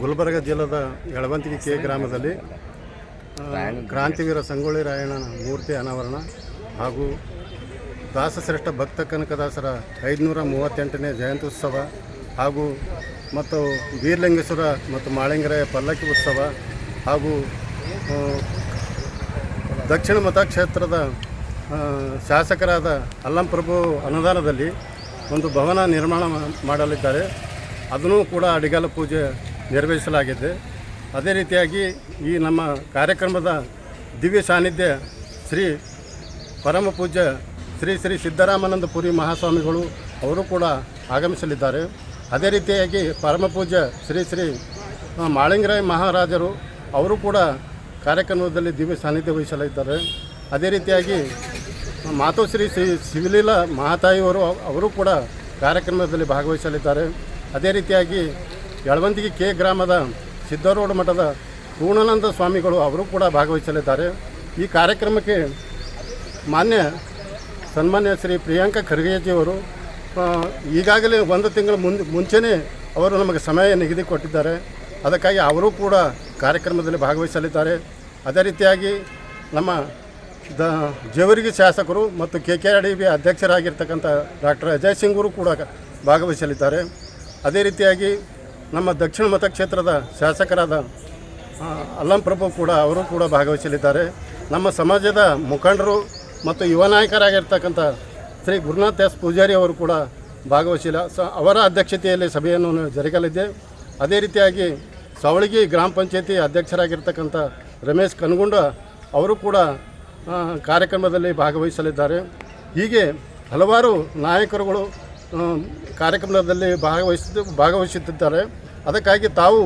ಗುಲ್ಬರ್ಗ ಜಿಲ್ಲೆದ ಯಳವಂತಿಗೆ ಕೆ ಗ್ರಾಮದಲ್ಲಿ ಕ್ರಾಂತಿವೀರ ಸಂಗೊಳ್ಳಿ ರಾಯಣ್ಣನ ಮೂರ್ತಿ ಅನಾವರಣ ಹಾಗೂ ದಾಸಶ್ರೇಷ್ಠ ಭಕ್ತ ಕನಕದಾಸರ ಐದುನೂರ ಮೂವತ್ತೆಂಟನೇ ಜಯಂತ್ಯುತ್ಸವ ಹಾಗೂ ಮತ್ತು ಬೀರ್ಲಿಂಗೇಶ್ವರ ಮತ್ತು ಮಾಳಿಂಗರಾಯ ಪಲ್ಲಕ್ಕಿ ಉತ್ಸವ ಹಾಗೂ ದಕ್ಷಿಣ ಮತಕ್ಷೇತ್ರದ ಶಾಸಕರಾದ ಅಲ್ಲಂಪ್ರಭು ಅನುದಾನದಲ್ಲಿ ಒಂದು ಭವನ ನಿರ್ಮಾಣ ಮಾಡಲಿದ್ದಾರೆ. ಅದನ್ನು ಕೂಡ ಅಡಿಗಾಲ ಪೂಜೆ ನೆರವೇರಿಸಲಾಗಿದೆ. ಅದೇ ರೀತಿಯಾಗಿ ಈ ನಮ್ಮ ಕಾರ್ಯಕ್ರಮದ ದಿವ್ಯ ಸಾನ್ನಿಧ್ಯ ಶ್ರೀ ಪರಮ ಪೂಜ್ಯ ಶ್ರೀ ಶ್ರೀ ಸಿದ್ದರಾಮಾನಂದ ಪುರಿ ಮಹಾಸ್ವಾಮಿಗಳು ಅವರು ಕೂಡ ಆಗಮಿಸಲಿದ್ದಾರೆ. ಅದೇ ರೀತಿಯಾಗಿ ಪರಮ ಪೂಜ್ಯ ಶ್ರೀ ಶ್ರೀ ಮಾಳಿಂಗರಾಯ ಮಹಾರಾಜರು ಅವರು ಕೂಡ ಕಾರ್ಯಕ್ರಮದಲ್ಲಿ ದಿವ್ಯ ಸಾನ್ನಿಧ್ಯ ವಹಿಸಲಿದ್ದಾರೆ. ಅದೇ ರೀತಿಯಾಗಿ ಮಾತೋಶ್ರೀ ಶ್ರೀ ಶಿವಲೀಲಾ ಮಹಾತಾಯಿಯವರು ಅವರು ಕೂಡ ಕಾರ್ಯಕ್ರಮದಲ್ಲಿ ಭಾಗವಹಿಸಲಿದ್ದಾರೆ. ಅದೇ ರೀತಿಯಾಗಿ ಯಳವಂತಿಗೆ ಕೆ ಗ್ರಾಮದ ಸಿದ್ದರೋಡ ಮಠದ ಪೂರ್ಣಾನಂದ ಸ್ವಾಮಿಗಳು ಅವರು ಕೂಡ ಭಾಗವಹಿಸಲಿದ್ದಾರೆ. ಈ ಕಾರ್ಯಕ್ರಮಕ್ಕೆ ಮಾನ್ಯ ಸನ್ಮಾನ್ಯ ಶ್ರೀ ಪ್ರಿಯಾಂಕಾ ಖರ್ಗೆಜಿಯವರು ಈಗಾಗಲೇ ಒಂದು ತಿಂಗಳ ಮುಂದೆ, ಮುಂಚೆನೇ ಅವರು ನಮಗೆ ಸಮಯ ನಿಗದಿ ಕೊಟ್ಟಿದ್ದಾರೆ ಅದಕ್ಕಾಗಿ ಅವರು ಕೂಡ ಕಾರ್ಯಕ್ರಮದಲ್ಲಿ ಭಾಗವಹಿಸಲಿದ್ದಾರೆ. ಅದೇ ರೀತಿಯಾಗಿ ನಮ್ಮ ದ ಜೇವರಿಗೆ ಶಾಸಕರು ಮತ್ತು K K R D B ಅಧ್ಯಕ್ಷರಾಗಿರ್ತಕ್ಕಂಥ doctor Ajay ಸಿಂಗ್ರು ಕೂಡ ಭಾಗವಹಿಸಲಿದ್ದಾರೆ. ಅದೇ ರೀತಿಯಾಗಿ ನಮ್ಮ ದಕ್ಷಿಣ ಮತಕ್ಷೇತ್ರದ ಶಾಸಕರಾದ ಅಲ್ಲಂಪ್ರಭು ಅಲ್ಲಂ ಪ್ರಭು ಕೂಡ, ಅವರು ಕೂಡ ಭಾಗವಹಿಸಲಿದ್ದಾರೆ. ನಮ್ಮ ಸಮಾಜದ ಮುಖಂಡರು ಮತ್ತು ಯುವ ನಾಯಕರಾಗಿರ್ತಕ್ಕಂಥ ಶ್ರೀ ಗುರುನಾಥ್ ಎಸ್ ಪೂಜಾರಿ ಅವರು ಕೂಡ ಭಾಗವಹಿಸಿಲ್ಲ. ಸ, ಅವರ ಅಧ್ಯಕ್ಷತೆಯಲ್ಲಿ ಸಭೆಯನ್ನು ಜರುಗಲಿದೆ ಅದೇ ರೀತಿಯಾಗಿ ಸವಳಗಿ ಗ್ರಾಮ ಪಂಚಾಯತಿ ಅಧ್ಯಕ್ಷರಾಗಿರ್ತಕ್ಕಂಥ ರಮೇಶ್ ಕನಗುಂಡ ಅವರು ಕೂಡ ಕಾರ್ಯಕ್ರಮದಲ್ಲಿ ಭಾಗವಹಿಸಲಿದ್ದಾರೆ. ಹೀಗೆ ಹಲವಾರು ನಾಯಕರುಗಳು ಕಾರ್ಯಕ್ರಮದಲ್ಲಿ ಭಾಗವಹಿಸಿದ್ದು, ಭಾಗವಹಿಸುತ್ತಿದ್ದಾರೆ. ಅದಕ್ಕಾಗಿ ತಾವು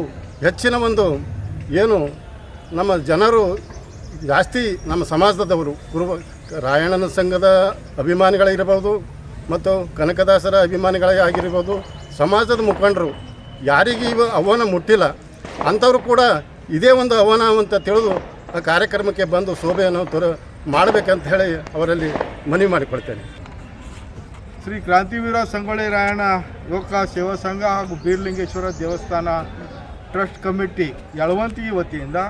ಹೆಚ್ಚಿನ ಒಂದು ಏನು ನಮ್ಮ ಜನರು ಜಾಸ್ತಿ ನಮ್ಮ ಸಮಾಜದವರು, ಗುರು ರಾಯಣ್ಣನ ಸಂಘದ ಅಭಿಮಾನಿಗಳಿರ್ಬೋದು ಮತ್ತು ಕನಕದಾಸರ ಅಭಿಮಾನಿಗಳೇ ಆಗಿರ್ಬೋದು ಸಮಾಜದ ಮುಖಂಡರು, ಯಾರಿಗೆ ಇವ ಅವನ ಮುಟ್ಟಿಲ್ಲ. ಅಂಥವ್ರು ಕೂಡ ಇದೇ ಒಂದು ಅವನ ಅಂತ ತಿಳಿದು ಆ ಕಾರ್ಯಕ್ರಮಕ್ಕೆ ಬಂದು ಶೋಭೆಯನ್ನು ತೊರ, ಮಾಡಬೇಕಂತ ಹೇಳಿ ಅವರಲ್ಲಿ ಮನವಿ ಮಾಡಿಕೊಳ್ತೇನೆ. ಶ್ರೀ ಕ್ರಾಂತಿವೀರ ಸಂಗೊಳ್ಳಿ ರಾಯಣ್ಣ ಯುವಕ ಸೇವಾ ಸಂಘ ಹಾಗೂ ಬೀರ್ಲಿಂಗೇಶ್ವರ ದೇವಸ್ಥಾನ ಟ್ರಸ್ಟ್ ಕಮಿಟಿ ಯಳವಂತಿ ವತಿಯಿಂದ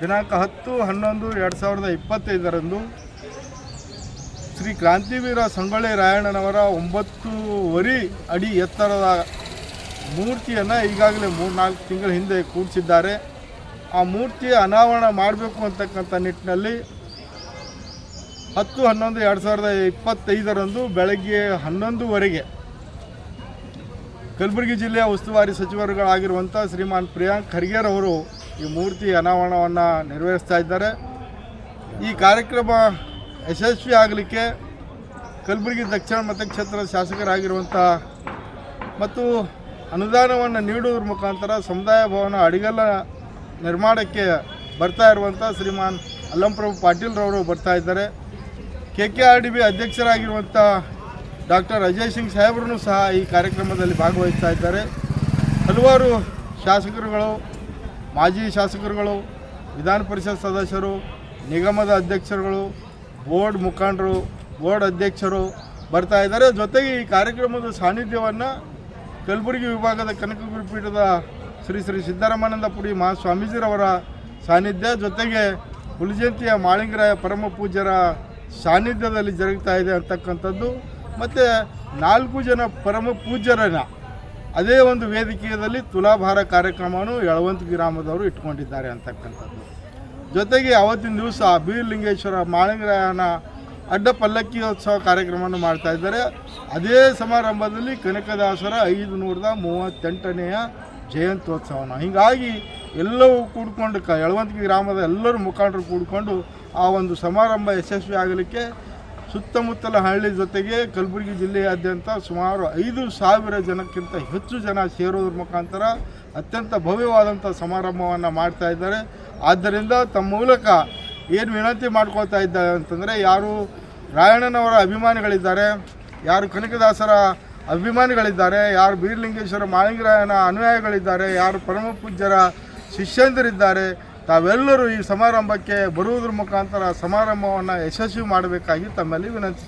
ದಿನಾಂಕ ಹತ್ತು, ಹನ್ನೊಂದು, ಎರಡು ಸಾವಿರದ ಇಪ್ಪತ್ತೈದರಂದು ಶ್ರೀ ಕ್ರಾಂತಿವೀರ ಸಂಗೊಳ್ಳಿ ರಾಯಣ್ಣನವರ ಒಂಬತ್ತೂವರೆ ಅಡಿ ಎತ್ತರದ ಮೂರ್ತಿಯನ್ನು ಈಗಾಗಲೇ ಮೂರು ನಾಲ್ಕು ತಿಂಗಳ ಹಿಂದೆ ಕೂಡಿಸಿದ್ದಾರೆ. ಆ ಮೂರ್ತಿಯ ಅನಾವರಣ ಮಾಡಬೇಕು ಅಂತಕ್ಕಂಥ ನಿಟ್ಟಿನಲ್ಲಿ ಹತ್ತು ಹನ್ನೊಂದು ಎರಡು ಸಾವಿರದ ಇಪ್ಪತ್ತೈದರಂದು ಬೆಳಗ್ಗೆ ಹನ್ನೊಂದುವರೆಗೆ ಕಲಬುರಗಿ ಜಿಲ್ಲೆಯ ಉಸ್ತುವಾರಿ ಸಚಿವರುಗಳಾಗಿರುವಂಥ ಶ್ರೀಮಾನ್ ಪ್ರಿಯಾಂಕ್ ಖರ್ಗೆರವರು ಈ ಮೂರ್ತಿ ಅನಾವರಣವನ್ನು ನೆರವೇರಿಸ್ತಾ ಇದ್ದಾರೆ. ಈ ಕಾರ್ಯಕ್ರಮ ಯಶಸ್ವಿ ಆಗಲಿಕ್ಕೆ ಕಲಬುರಗಿ ದಕ್ಷಿಣ ಮತಕ್ಷೇತ್ರದ ಶಾಸಕರಾಗಿರುವಂಥ ಮತ್ತು ಅನುದಾನವನ್ನು ನೀಡುವುದ್ರ ಮುಖಾಂತರ ಸಮುದಾಯ ಭವನ ಅಡಿಗಲ್ಲ ನಿರ್ಮಾಣಕ್ಕೆ ಬರ್ತಾ ಇರುವಂಥ ಶ್ರೀಮಾನ್ ಅಲ್ಲಂಪ್ರಭು ಪಾಟೀಲ್ರವರು ಬರ್ತಾ ಇದ್ದಾರೆ. K K R D B ಅಧ್ಯಕ್ಷರಾಗಿರುವಂಥ doctor Ajay Singh ಸಾಹೇಬ್ರೂ ಸಹ ಈ ಕಾರ್ಯಕ್ರಮದಲ್ಲಿ ಭಾಗವಹಿಸ್ತಾ ಇದ್ದಾರೆ. ಹಲವಾರು ಶಾಸಕರುಗಳು, ಮಾಜಿ ಶಾಸಕರುಗಳು, ವಿಧಾನ ಪರಿಷತ್ ಸದಸ್ಯರು, ನಿಗಮದ ಅಧ್ಯಕ್ಷರುಗಳು, ಬೋರ್ಡ್ ಮುಖಂಡರು, ಬೋರ್ಡ್ ಅಧ್ಯಕ್ಷರು ಬರ್ತಾ ಇದ್ದಾರೆ. ಜೊತೆಗೆ ಈ ಕಾರ್ಯಕ್ರಮದ ಸಾನ್ನಿಧ್ಯವನ್ನು ಕಲಬುರಗಿ ವಿಭಾಗದ ಕನಕ ಗುರುಪೀಠದ ಶ್ರೀ ಶ್ರೀ ಸಿದ್ದರಾಮಾನಂದ ಪುರಿ ಮಹಾಸ್ವಾಮೀಜಿರವರ ಸಾನ್ನಿಧ್ಯ, ಜೊತೆಗೆ ಹುಲಿಜಂತಿಯ ಮಾಳಿಂಗರಾಯ ಪರಮ ಪೂಜ್ಯರ ಸಾನ್ನಿಧ್ಯದಲ್ಲಿ ಜರುಗ್ತಾ ಇದೆ ಅಂತಕ್ಕಂಥದ್ದು. ಮತ್ತು ನಾಲ್ಕು ಜನ ಪರಮ ಪೂಜ್ಯರನ್ನು ಅದೇ ಒಂದು ವೇದಿಕೆಯಲ್ಲಿ ತುಲಾಭಾರ ಕಾರ್ಯಕ್ರಮವನ್ನು ಯಳವಂತ ಗ್ರಾಮದವರು ಇಟ್ಕೊಂಡಿದ್ದಾರೆ ಅಂತಕ್ಕಂಥದ್ದು. ಜೊತೆಗೆ ಅವತ್ತಿನ ದಿವಸ ಬೀರ್ಲಿಂಗೇಶ್ವರ ಮಾಳಿಂಗರಾಯನ ಅಡ್ಡ ಪಲ್ಲಕ್ಕಿಯೋತ್ಸವ ಕಾರ್ಯಕ್ರಮವನ್ನು ಮಾಡ್ತಾ ಇದ್ದಾರೆ. ಅದೇ ಸಮಾರಂಭದಲ್ಲಿ ಕನಕದಾಸರ ಐದು ನೂರದ ಮೂವತ್ತೆಂಟನೆಯ ಜಯಂತ್ಯೋತ್ಸವನ. ಹೀಗಾಗಿ ಎಲ್ಲವೂ ಕೂಡ್ಕೊಂಡು ಕ ಯಳವಂತಿಗೆ ಗ್ರಾಮದ ಎಲ್ಲರೂ ಮುಖಂಡರು ಕೂಡಿಕೊಂಡು ಆ ಒಂದು ಸಮಾರಂಭ ಯಶಸ್ವಿ ಆಗಲಿಕ್ಕೆ ಸುತ್ತಮುತ್ತಲ ಹಳ್ಳಿ ಜೊತೆಗೆ ಕಲಬುರಗಿ ಜಿಲ್ಲೆಯಾದ್ಯಂತ ಸುಮಾರು ಐದು ಸಾವಿರ ಜನಕ್ಕಿಂತ ಹೆಚ್ಚು ಜನ ಸೇರೋದ್ರ ಮುಖಾಂತರ ಅತ್ಯಂತ ಭವ್ಯವಾದಂಥ ಸಮಾರಂಭವನ್ನು ಮಾಡ್ತಾ ಇದ್ದಾರೆ. ಆದ್ದರಿಂದ ತಮ್ಮ ಮೂಲಕ ಏನು ವಿನಂತಿ ಮಾಡ್ಕೊಳ್ತಾ ಇದ್ದಾರೆ ಅಂತಂದರೆ ಯಾರು ರಾಯಣ್ಣನವರ ಅಭಿಮಾನಿಗಳಿದ್ದಾರೆ, ಯಾರು ಕನಕದಾಸರ ಅಭಿಮಾನಿಗಳಿದ್ದಾರೆ, ಯಾರು ಬೀರಲಿಂಗೇಶ್ವರ ಮಾಳಿಂಗರಾಯನ ಅನುಯಾಯಿಗಳಿದ್ದಾರೆ, ಯಾರು ಪರಮ ಪೂಜ್ಯರ ಶಿಷ್ಯಂದರಿದ್ದಾರೆ ತಾವೆಲ್ಲರೂ ಈ ಸಮಾರಂಭಕ್ಕೆ ಬರುವುದ್ರ ಮುಖಾಂತರ ಸಮಾರಂಭವನ್ನು ಯಶಸ್ವಿ ಮಾಡಬೇಕಾಗಿ ತಮ್ಮಲ್ಲಿ ವಿನಂತಿ